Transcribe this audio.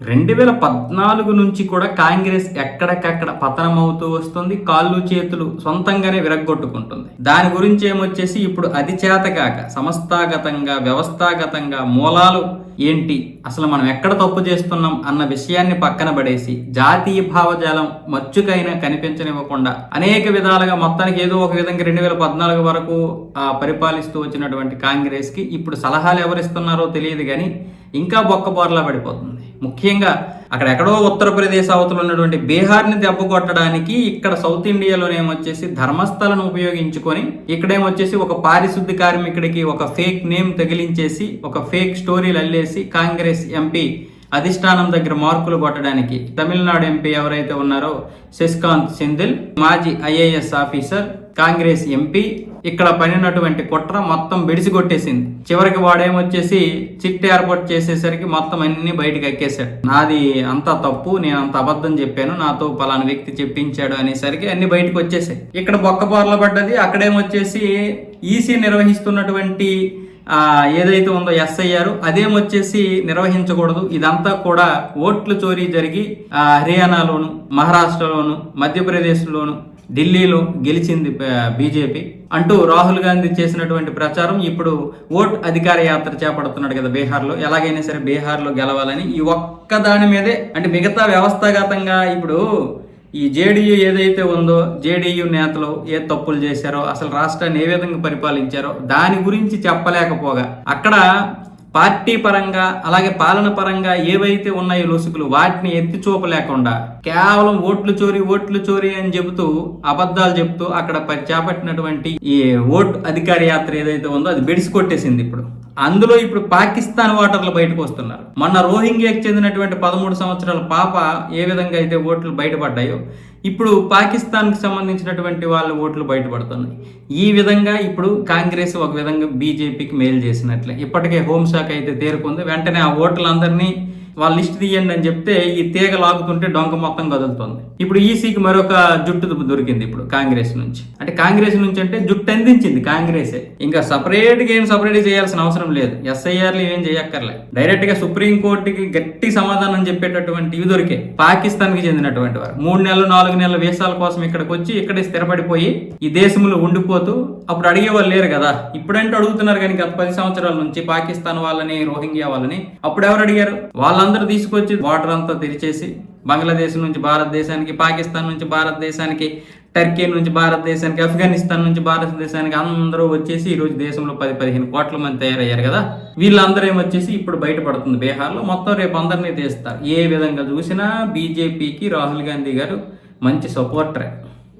రెండు వేల పద్నాలుగు నుంచి కూడా కాంగ్రెస్ ఎక్కడికక్కడ పతనం అవుతూ వస్తుంది కాళ్ళు చేతులు సొంతంగానే విరగ్గొట్టుకుంటుంది. దాని గురించి ఏమొచ్చేసి ఇప్పుడు అది చేతకాక సంస్థాగతంగా వ్యవస్థాగతంగా మూలాలు ఏంటి అసలు మనం ఎక్కడ తప్పు చేస్తున్నాం అన్న విషయాన్ని పక్కన పడేసి జాతీయ భావజాలం మచ్చుకైనా కనిపించనివ్వకుండా అనేక విధాలుగా మొత్తానికి ఏదో ఒక విధంగా రెండు వేల పద్నాలుగు వరకు పరిపాలిస్తూ వచ్చినటువంటి కాంగ్రెస్కి ఇప్పుడు సలహాలు ఎవరిస్తున్నారో తెలియదు కానీ ఇంకా బొక్కబోర్లా పడిపోతుంది. ముఖ్యంగా అక్కడ ఎక్కడో ఉత్తరప్రదేశ్ అవతల ఉన్నటువంటి బీహార్ని దెబ్బ కొట్టడానికి ఇక్కడ సౌత్ ఇండియాలోనేమొచ్చేసి ధర్మస్థలను ఉపయోగించుకొని ఇక్కడేమొచ్చేసి ఒక పారిశుద్ధ కార్మికుడికి ఒక ఫేక్ నేమ్ తగిలించేసి ఒక ఫేక్ స్టోరీలు అల్లేసి కాంగ్రెస్ ఎంపీ అధిష్టానం దగ్గర మార్కులు కొట్టడానికి తమిళనాడు ఎంపీ ఎవరైతే ఉన్నారో శశికాంత్ సింధిల్ మాజీ ఐఏఎస్ ఆఫీసర్ కాంగ్రెస్ ఎంపీ. ఇక్కడ పడినటువంటి కుట్ర మొత్తం బిడిసి కొట్టేసింది చివరికి వాడేమొచ్చేసి చిట్ ఏర్పాటు చేసేసరికి మొత్తం అన్ని బయటకు ఎక్కేశాడు. నాది అంతా తప్పు నేను అంత అబద్ధం చెప్పాను నాతో పలానా వ్యక్తి చెప్పించాడు అనేసరికి అన్ని బయటకు వచ్చేసాయి ఇక్కడ బొక్క పడ్డది అక్కడేమొచ్చేసి ఈసీ నిర్వహిస్తున్నటువంటి ఏదైతే ఉందో ఎస్ఐఆర్ అదేమొచ్చేసి నిర్వహించకూడదు. ఇదంతా కూడా ఓట్లు చోరీ జరిగి హర్యానాలోను మహారాష్ట్రలోను మధ్యప్రదేశ్లోను ఢిల్లీలో గెలిచింది బీజేపీ. అంటూ రాహుల్ గాంధీ చేసినటువంటి ప్రచారం ఇప్పుడు ఓట్ అధికార యాత్ర చేపడుతున్నాడు కదా బీహార్లో. ఎలాగైనా సరే బీహార్లో గెలవాలని ఈ ఒక్క దాని మీదే అంటే మిగతా వ్యవస్థాగతంగా ఇప్పుడు ఈ జేడీయూ ఏదైతే ఉందో జేడీయూ నేతలు ఏ తప్పులు చేశారో అసలు రాష్ట్రాన్ని ఏ విధంగా పరిపాలించారో దాని గురించి చెప్పలేకపోగా. అక్కడ పార్టీ పరంగా అలాగే పాలన పరంగా ఏవైతే ఉన్నాయో లొసుకులు వాటిని ఎత్తి చూపలేకుండా కేవలం ఓట్లు చోరీ ఓట్లు చోరీ అని చెబుతూ అబద్ధాలు చెబుతూ అక్కడ చేపట్టినటువంటి ఈ ఓట్ అధికార యాత్ర ఏదైతే ఉందో అది బెడిసి కొట్టేసింది ఇప్పుడు. అందులో ఇప్పుడు పాకిస్తాన్ ఓటర్లు బయటకు వస్తున్నారు. మొన్న రోహింగ్యాకి చెందినటువంటి పదమూడు సంవత్సరాల పాప ఏ విధంగా అయితే ఓట్లు బయటపడ్డాయో ఇప్పుడు పాకిస్తాన్కి సంబంధించినటువంటి వాళ్ళ ఓట్లు బయటపడుతున్నాయి. ఈ విధంగా ఇప్పుడు కాంగ్రెస్ ఒక విధంగా బీజేపీకి మేలు చేసినట్లే. ఇప్పటికే హోంశాఖ అయితే తేరుకుంది. వెంటనే ఆ ఓట్లందరినీ వాళ్ళ లిస్ట్ తీయండి అని చెప్తే ఈ తీగ లాగుతుంటే డొంక మొత్తం కదులుతుంది. ఇప్పుడు ఈసీకి మరొక జుట్టు దొరికింది ఇప్పుడు కాంగ్రెస్ నుంచి. అంటే కాంగ్రెస్ నుంచి అంటే జుట్టు అందించింది కాంగ్రెసే. ఇంకా సపరేట్గా ఏం సపరేట్ చేయాల్సిన అవసరం లేదు. ఎస్ఐఆర్లు ఏం చేయక్కర్లే. డైరెక్ట్గా సుప్రీం కోర్టుకి గట్టి సమాధానం చెప్పేటటువంటి ఇవి దొరికే పాకిస్తాన్కి చెందినటువంటి వారు. మూడు నెలలు నాలుగు నెలల వేసాల కోసం ఇక్కడికి వచ్చి ఇక్కడే స్థిరపడిపోయి ఈ దేశంలో ఉండిపోతూ అప్పుడు అడిగే వాళ్ళు లేరు కదా. ఇప్పుడంటే అడుగుతున్నారు కానీ గత పది సంవత్సరాల నుంచి పాకిస్తాన్ వాళ్ళని రోహింగ్యా వాళ్ళని. అప్పుడు ఎవరు అడిగారు? వాళ్ళందరూ తీసుకొచ్చి వాటర్ అంతా తెరిచేసి బంగ్లాదేశ్ నుంచి భారతదేశానికి పాకిస్తాన్ నుంచి భారతదేశానికి టర్కీ నుంచి భారతదేశానికి ఆఫ్ఘనిస్తాన్ నుంచి భారతదేశానికి అందరూ వచ్చేసి ఈరోజు దేశంలో పది పదిహేను కోట్ల మంది తయారయ్యారు కదా. వీళ్ళందరూ ఏమొచ్చేసి ఇప్పుడు బయటపడుతుంది బీహార్లో. మొత్తం రేపు అందరినీ తీస్తారు. ఏ విధంగా చూసినా బీజేపీకి రాహుల్ గాంధీ గారు మంచి సపోర్టరే